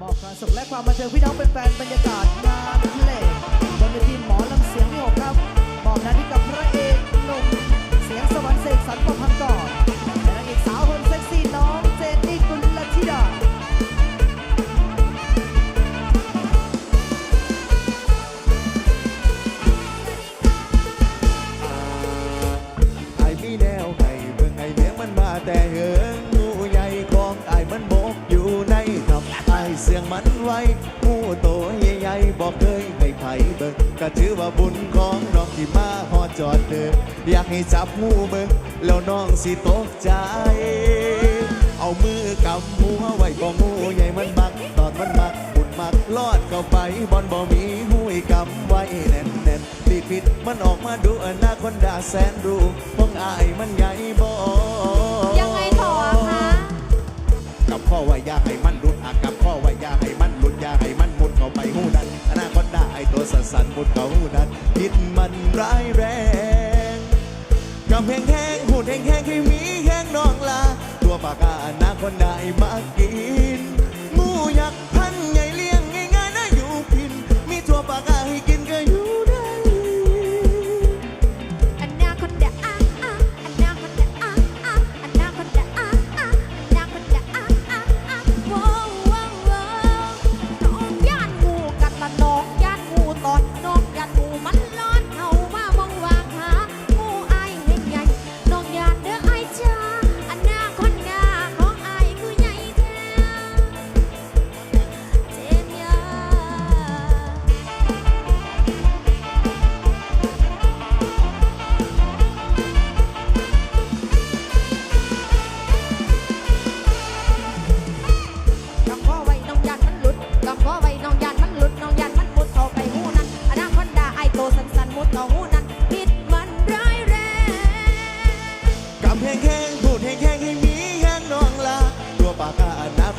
บอกความสุขและความบันเทิงพี่น้องเป็นแฟนบรรยากาศงานเพลงบนเวทีหมอลำเสียงพี่หกครับ ยงมันไว้งูโตใหญ่ๆบอกเคยให้ไผเบิ่งก็ถือว่าบุญของน้องที่มาฮอดจอดเดินอยากให้จับงูเบิ่งแล้วน้องสิตกใจ เอามือกำหัวไว้บ่งูใหญ่มันมักตอนมันมักบุญมักลอดเข้าไปบอนบ่มีหุยกำไว้แน่นแน่นๆติดผิดมันออกมาดูอนาคอนดาแสนรู้มองอายมันใหญ่บ่ยังไงต่ออะคะกับข้อว่าอย่าให้มันหลุดอากับข้อว่าอย่าให้ ตัวสันสันๆมุดเขานั้นพิษมันร้ายแรงกำแพงแห้งหูดแห้งแห้งให้มีแห้งนองลา ตัวปากกาอนาคนได้มาก